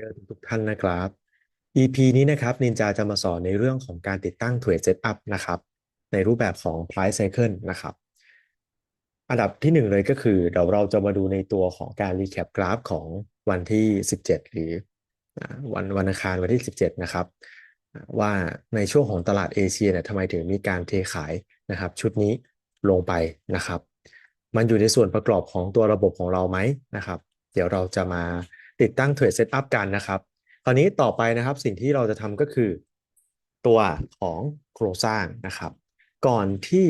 เดอทุกท่านนะครับ EP นี้นะครับนินจาจะมาสอนในเรื่องของการติดตั้ง Trade Setup นะครับ ในรูปแบบของ Price Cycle นะครับ อันดับที่หนึ่งเลยก็คือเดี๋ยวเราจะมาดูในตัวของการ Recap กราฟของวันที่ 17 หรือวันวันอังคารวันที่ 17 นะครับ ว่าในช่วงของตลาดเอเชียเนี่ยทำไมถึงมีการเทขายนะครับ ชุดนี้ลงไปนะครับ มันอยู่ในส่วนประกอบของตัวระบบของเราไหมนะครับ เดี๋ยวเราจะมา ติดตั้ง Trade Setup กันนะครับคราวนี้ต่อไปนะครับสิ่งที่เราจะทำก็คือ ตัวของโครงสร้างนะครับ ก่อนที่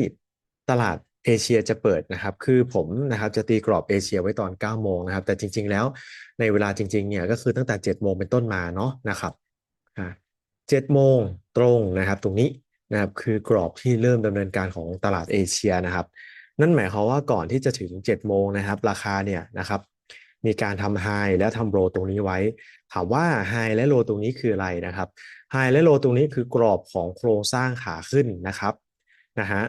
ตลาดเอเชียจะเปิดนะครับ คือผมนะครับจะตีกรอบเอเชียไว้ตอน 9 โมงนะครับ แต่จริง ๆ แล้วในเวลาจริง ๆ เนี่ยก็คือตั้งแต่ 7 โมงเป็นต้นมาเนาะนะครับอ่า7โมงตรงนะครับ ตรงนี้นะครับคือกรอบที่เริ่มดำเนินการของตลาดเอเชียนะครับ นั่นหมายความว่าก่อนที่จะถึง 7 โมงนะครับ ราคาเนี่ยนะครับ มีการทำไฮและทำโรตรงนี้ไว้ ถามว่าไฮและโลตรงนี้คืออะไรนะครับไฮและโลตรงนี้คือกรอบของโครงสร้างขาขึ้นนะครับนะฮะ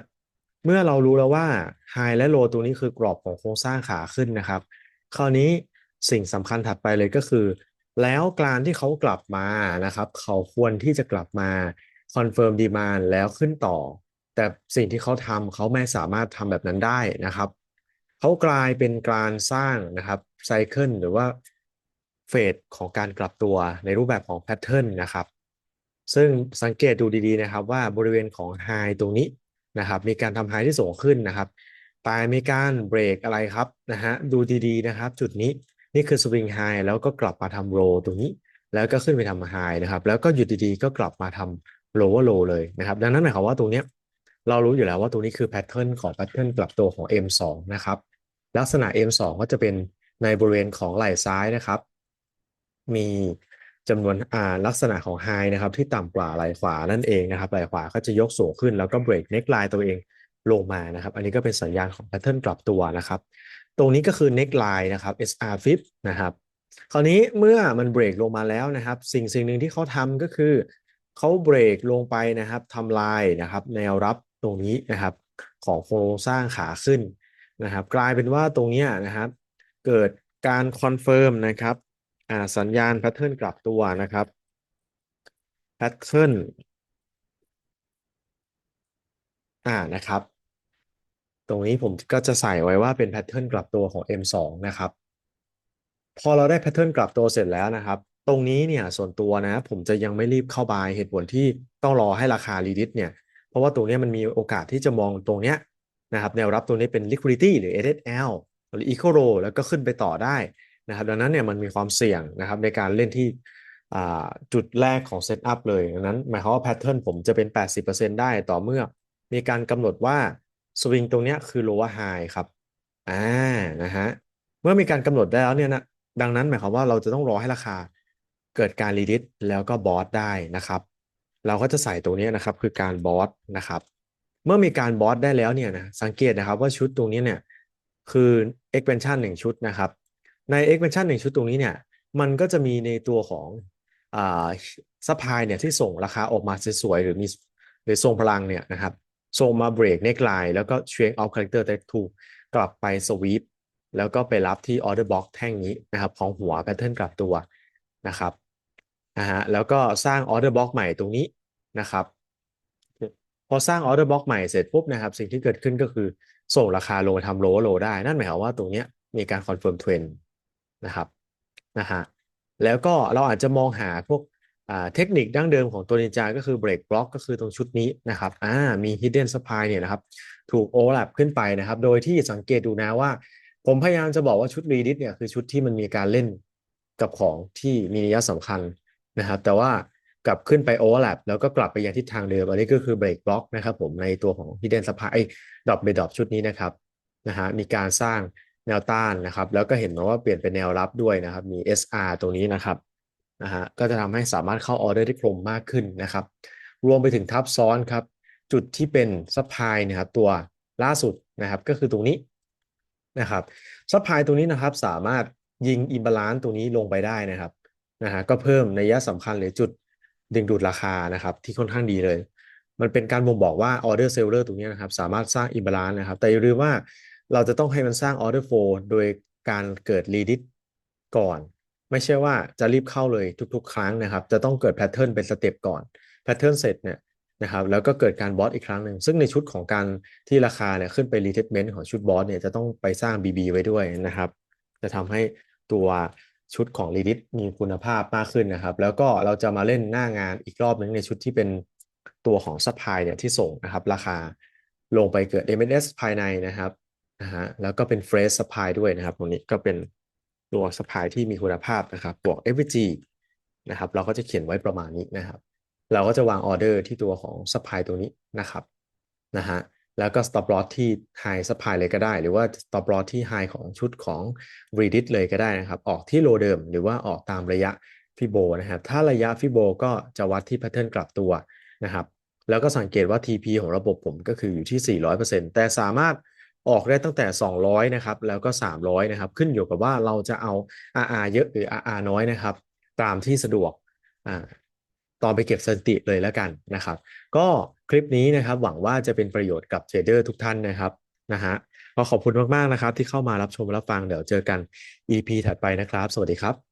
เมื่อเรารู้แล้วว่าไฮและโลตรงนี้คือกรอบของโครงสร้างขาขึ้นนะครับ คราวนี้สิ่งสำคัญถัดไปเลยก็คือ แล้วการที่เขากลับมานะครับ เขาควรที่จะกลับมาคอนเฟิร์มดีมานแล้วขึ้นต่อ แต่สิ่งที่เขาทำเขาไม่สามารถทำแบบนั้นได้นะครับ เขากลายเป็นการสร้างนะครับไซเคิลหรือว่าเฟสของการกลับตัวในรูปแบบของแพทเทิร์นนะครับ ซึ่งสังเกตดูดีๆนะครับว่าบริเวณของไฮตรงนี้นะครับ มีการทำไฮที่สูงขึ้นนะครับแต่มีการเบรกอะไรครับนะฮะดูดีๆนะครับ จุดนี้นี่คือสวิงไฮแล้วก็กลับมาทำโรตรงนี้ แล้วก็ขึ้นไปทำไฮนะครับ แล้วก็หยุดดีๆ ก็กลับมาทำโลว์โลเลยนะครับ ดังนั้นหมายความว่าตรงนี้เรารู้อยู่แล้วว่าตรงนี้คือแพทเทิร์นของแพทเทิร์นกลับตัวของ M2 นะครับ ลักษณะ M2 ก็จะเป็นในบริเวณของไหล่ซ้ายนะครับ มีจำนวนอ่าลักษณะของไฮนะครับที่ต่ำกว่าไหล่ขวานั่นเองนะครับไหล่ขวาก็จะยกสูงขึ้นแล้วก็เบรกเน็กไลน์ตัวเองลงมานะครับ อันนี้ก็เป็นสัญญาณของแพทเทิร์นกลับตัวนะครับ ตรงนี้ก็คือเน็กไลน์นะครับ SR flip นะครับคราวนี้เมื่อมันเบรกลงมาแล้วนะครับ สิ่งสิ่งหนึ่งที่เขาทำก็คือเขาเบรกลงไปนะครับทำลายนะครับ แนวรับตรงนี้นะครับ ของโครงสร้างขาขึ้น นะครับกลายเป็นว่าตรงนี้นะครับ เกิดการคอนเฟิร์มนะครับสัญญาณแพทเทิร์นกลับตัวนะครับแพทเทิร์นอ่านะครับ ตรงนี้ผมก็จะใส่ไว้ว่าเป็นแพทเทิร์นกลับตัวของ M2 นะครับ พอเราได้แพทเทิร์นกลับตัวเสร็จแล้วนะครับ ตรงนี้เนี่ยส่วนตัวนะ ผมจะยังไม่รีบเข้าบายเหตุผลที่ต้องรอให้ราคารีดิสเนี่ย เพราะว่าตรงนี้มันมีโอกาสที่จะมองตรงเนี้ย นะครับแนวรับตรงนี้เป็น liquidity หรือ SSL หรือ equal row แล้วก็ขึ้นไปต่อได้นะครับดังนั้นเนี่ยมันมีความเสี่ยงนะครับในการเล่นที่จุดแรกของเซตอัพเลยดังนั้นหมายความว่าแพทเทิร์นผมจะเป็น 80%ได้ต่อเมื่อ มีการกำหนดว่าสวิงตรงนี้คือ lower high ครับอ่านะฮะเมื่อมีการกำหนดได้แล้วเนี่ยนะดังนั้นหมายความว่าเราจะต้องรอให้ราคาเกิดการรีดิสแล้วก็บอสได้นะครับ เราก็จะใส่ตรงนี้นะครับคือการบอสนะครับ เมื่อมีการบอสได้แล้วเนี่ยนะสังเกตนะครับว่าชุดตรงนี้เนี่ยคือ expansion หนึ่งชุดนะครับ ใน expansion หนึ่งชุดตรงนี้เนี่ยมันก็จะมีในตัวของอ่าซัพพลายเนี่ยที่ส่งราคาออกมาสวยๆหรือมีหรือทรงพลังเนี่ยนะครับส่งมาเบรกเน็กไลน์แล้วก็เชงเอาคาแรคเตอร์แต่ถูกกลับไปสวีปแล้วก็ไปรับที่ออเดอร์บ็อกแท่งนี้นะครับของหัวแพทเทิร์นกลับตัวนะครับนะฮะแล้วก็สร้างออเดอร์บ็อกใหม่ตรงนี้นะครับ อสร้างออเดอร์บ็อกใหม่เสร็จปุ๊บนะครับ สิ่งที่เกิดขึ้นก็คือ ส่งราคาลงทำโลโลได้ นั่นหมายความว่าตรงนี้มีการคอนเฟิร์มเทรนนะครับนะฮะแล้วก็เราอาจจะมองหาพวกเทคนิคดั้งเดิมของตัวนินจาก็คือเบรกบล็อกก็คือตรงชุดนี้นะครับอ่ามี hidden supply เนี่ยนะครับ ถูกโอเวอร์แลปขึ้นไปนะครับ โดยที่สังเกตดูนะว่า ผมพยายามจะบอกว่าชุดรีดิสเนี่ยคือชุดที่มันมีการเล่นกับของที่มีนัยสำคัญนะครับ แต่ว่า กลับขึ้นไปโอเวอร์แลปแล้วก็กลับไปยังทิศทางเดิม อันนี้ก็คือเบรกบล็อกนะครับผมในตัวของ hidden supply ดรอปเบดรอปชุดนี้นะครับนะฮะมีการสร้างแนวต้านนะครับ แล้วก็เห็นว่าเปลี่ยนเป็นแนวรับด้วยนะครับ มี SR ตรงนี้นะครับนะฮะก็จะทำให้สามารถเข้าออเดอร์ได้คมมากขึ้นนะครับ รวมไปถึงทับซ้อนครับ จุดที่เป็นซัพพลายนะครับตัวล่าสุดนะครับ ก็คือตรงนี้นะครับซัพพลายตรงนี้นะครับ สามารถยิงอิมบาลานซ์ตรงนี้ลงไปได้นะครับนะฮะก็เพิ่มในยะสำคัญหรือจุด ดึงดูดราคานะครับที่ค่อนข้างดีเลย มันเป็นการบ่งบอกว่าออเดอร์เซลเลอร์ตรงนี้นะครับสามารถสร้างอิมบาลานซ์นะครับ แต่อย่าลืมว่าเราจะต้องให้มันสร้างออเดอร์โฟโดยการเกิดรีดิสก่อน ไม่ใช่ว่าจะรีบเข้าเลยทุก ๆ ครั้งนะครับ จะต้องเกิดแพทเทิร์นเป็นสเต็ปก่อนแพทเทิร์นเสร็จเนี่ยนะครับแล้วก็เกิดการบอสอีกครั้งหนึ่ง ซึ่งในชุดของการที่ราคาเนี่ยขึ้นไปรีเทสเมนต์ของชุดบอสเนี่ยจะต้องไปสร้าง BB ไว้ด้วยนะครับ จะทำให้ตัว ชุดของ r e d i t มีคุณภาพมากขึ้นนะครับ แล้วก็เราจะมาเล่นหน้างานอีกรอบนึงในชุดที่เป็นตัวของ supply เนี่ยที่ส่งนะครับ ราคาลงไปเกิด MNS ภายในนะครับนะฮะแล้วก็เป็น fresh supply ด้วยนะครับตรงนี้ก็เป็นตัว supply ที่มีคุณภาพนะครับบวก FVG นะครับ เราก็จะเขียนไว้ประมาณนี้นะครับ เราก็จะวางออเดอร์ที่ตัวของ supply ตัวนี้นะครับนะฮะ แล้วก็ stop loss ที่ high supply เลยก็ได้ หรือว่า stop loss ที่ high ของชุดของ Reddit เลยก็ได้นะครับ ออกที่โลเดิม หรือว่าออกตามระยะฟิโบนะครับ ถ้าระยะฟิโบก็จะวัดที่ pattern กลับตัวนะครับ แล้วก็สังเกตว่า TP ของระบบผมก็คืออยู่ที่ 400%แต่สามารถออกได้ตั้งแต่ 200 นะครับ แล้วก็ 300 นะครับ ขึ้นอยู่กับว่าเราจะเอา RR เยอะหรือ RR น้อยนะครับ ตามที่สะดวกอ่าตอนไปเก็บสถิติเลยแล้วกันนะครับ ก็ ลิปนี้นะครับ หวังว่าจะเป็นประโยชน์กับเทรดเดอร์ทุกท่านนะครับนะฮะก็ขอบคุณมากๆนะครับ ที่เข้ามารับชมรับฟังเดี๋ยวเจอกัน EP ถัดไปนะครับ สวัสดีครับ